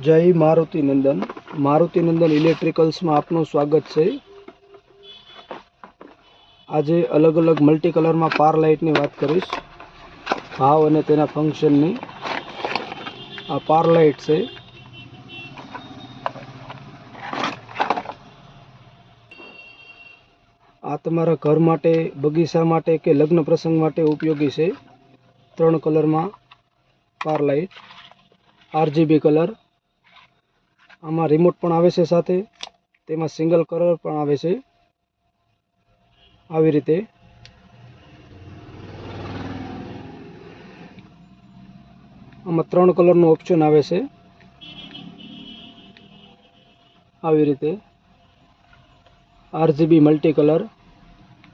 જય મારુતિ નંદન. મારુતિ નંદન ઇલેક્ટ્રિકલ્સમાં આપનું સ્વાગત છે. આજે અલગ અલગ મલ્ટી કલરમાં પાર લાઇટની વાત કરીશ. ભાવ અને તેના ફંક્શનની. આ પાર લાઇટ છે. આ તમારા ઘર માટે, બગીચા માટે કે લગ્ન પ્રસંગ માટે ઉપયોગી છે. ત્રણ કલરમાં પાર લાઇટ. RGB colour. આમાં રિમોટ પણ આવે છે સાથે. તેમાં સિંગલ કલર પણ આવે છે. આવી રીતે. આમાં ત્રણ કલરનું ઓપ્શન આવે છે. આવી રીતે. આરજીબી મલ્ટી કલર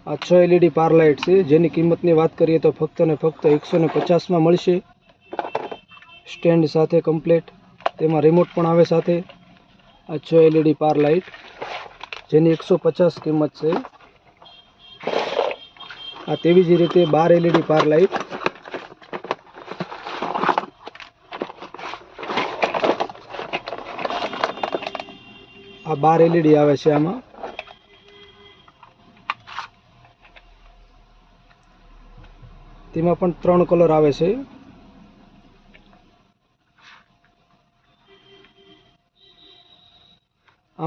આ છ એલઈડી પાર લાઇટ છે. જેની કિંમતની વાત કરીએ તો ફક્ત ને ફક્ત એકસો ને પચાસમાં મળશે. સ્ટેન્ડ સાથે કમ્પ્લેટ તેમાં રિમોટ પણ આવે સાથે. આ છ એલઈડી પાર લાઇટ જેની એકસો પચાસ કિંમત છે. આ તેવી જ રીતે બાર એલઈડી પાર લાઇટ આ બાર એલઈડી આવે છે આમાં. તેમાં પણ ત્રણ કલર આવે છે.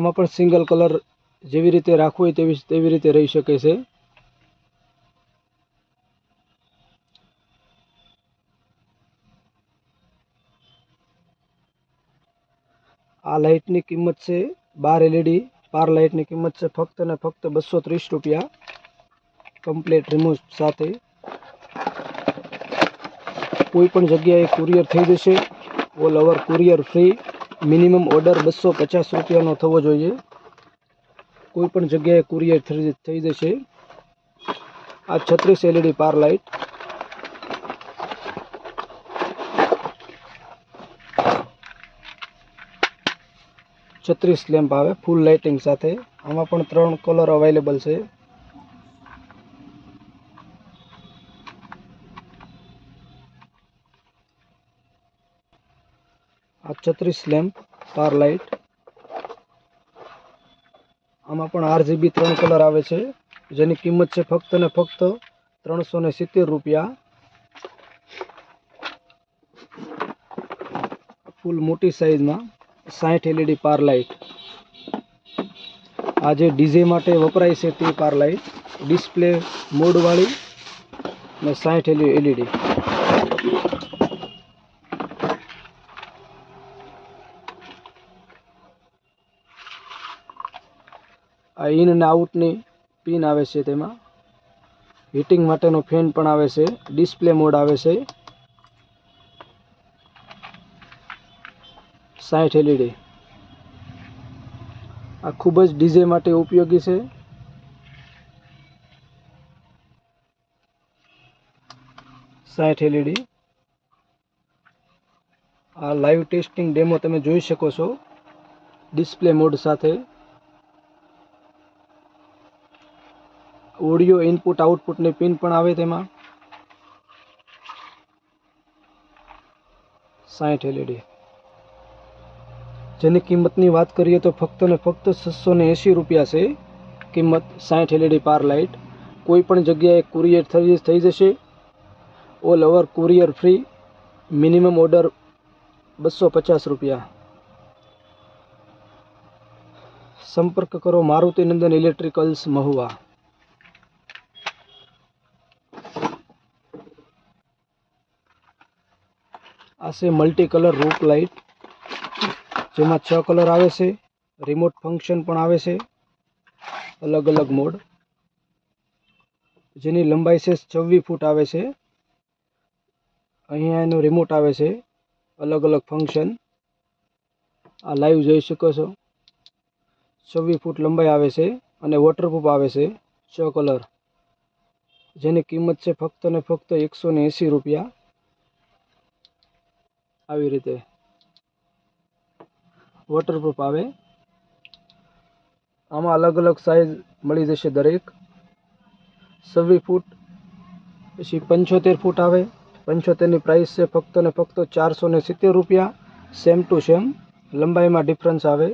આમાં પણ સિંગલ કલર જેવી રીતે રાખવું હોય તેવી તેવી રીતે રહી શકે છે. આ લાઇટની કિંમત છે બાર એલઈડી બાર લાઇટની કિંમત છે ફક્ત ને ફક્ત બસો ત્રીસ રૂપિયા. કમ્પ્લેટ રિમોટ સાથે. કોઈ પણ જગ્યાએ કુરિયર થઈ જશે. All over courier free minimum order બસો પચાસ રૂપિયાનો થવો જોઈએ. કોઈ પણ જગ્યાએ કુરિયર થઈ થઈ જશે. આ છત્રીસ એલઈડી પાર લાઇટ છત્રીસ લેમ્પ આવે, ફૂલ લાઇટિંગ સાથે. આમાં પણ ત્રણ કલર અવેલેબલ છે. આ છત્રીસ લેમ્પ પાર લાઇટ. આમાં પણ આરજીબી ત્રણ કલર આવે છે. જેની કિંમત છે ફક્ત ને ફક્ત ત્રણસો ને સિત્તેર રૂપિયા. ફૂલ મોટી સાઈઝમાં સાઠ એલઈડી પાર લાઇટ. આ જે ડીજે માટે વપરાય છે તે પાર લાઇટ. ડિસ્પ્લે મોડવાળી ને સાઠ એલઈડી આ ઇન અને આઉટની પિન આવે છે તેમાં. હીટિંગ માટેનો ફેન પણ આવે છે. ડિસ્પ્લે મોડ આવે છે. સાઠ એલઈડી. આ ખૂબ જ ડીજે માટે ઉપયોગી છે. સાઠ એલઈડી. આ લાઈવ ટેસ્ટિંગ ડેમો તમે જોઈ શકો છો. ડિસ્પ્લે મોડ સાથે ઓડિયો ઇનપુટ આઉટપુટની પિન પણ આવે તેમાં. સાઠ એલઈડી જેની કિંમતની વાત કરીએ તો ફક્ત ને ફક્ત છસો ને એંશી રૂપિયા છે. કિંમત સાઠ એલઈડી પાર લાઇટ કોઈ પણ જગ્યાએ કુરિયર થઈ થઈ જશે. All over courier free minimum order બસો પચાસ રૂપિયા. સંપર્ક કરો મારુતિનંદન ઇલેક્ટ્રિકલ્સ મહુવા. આ છે મલ્ટી કલર રૂપ લાઇટ જેમાં છ કલર આવે છે. રિમોટ ફંક્શન પણ આવે છે. અલગ અલગ મોડ જેની લંબાઈ છે છવ્વીસ ફૂટ આવે છે. અહીંયા એનું રિમોટ આવે છે. અલગ અલગ ફંક્શન આ લાઈવ જોઈ શકો છો. છવ્વીસ ફૂટ લંબાઈ આવે છે અને વોટરપ્રૂફ આવે છે છ કલર જેની કિંમત છે ફક્ત ને ફક્ત એકસો રૂપિયા. આવી રીતે વોટરપ્રૂફ આવે. આમાં અલગ અલગ સાઇઝ મળી જશે દરેક. છવ્વીસ ફૂટ, પછી પંચોતેર ફૂટ આવે. પંચોતેરની પ્રાઇસ છે ફક્ત ને ફક્ત ચારસો ને સિત્તેર રૂપિયા. સેમ ટુ સેમ લંબાઈમાં ડિફરન્સ આવે.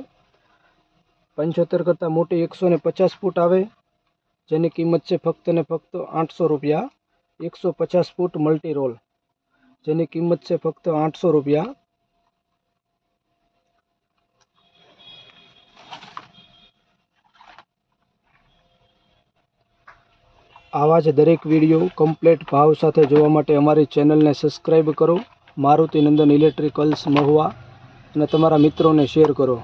પંચોતેર કરતાં મોટી એકસો ને પચાસ ફૂટ આવે. જેની કિંમત છે ફક્ત ને ફક્ત આઠસો રૂપિયા. એકસો પચાસ ફૂટ મલ્ટી રોલ જેની કિંમત છે ફક્ત આઠસો રૂપિયા. આવા જ દરેક વીડિયો કમ્પ્લેટ ભાવ સાથે જોવા માટે અમારી ચેનલને સબસ્ક્રાઈબ કરો. મારુતિ નંદન ઇલેક્ટ્રિકલ્સ મહુવા. અને તમારા મિત્રોને શેર કરો.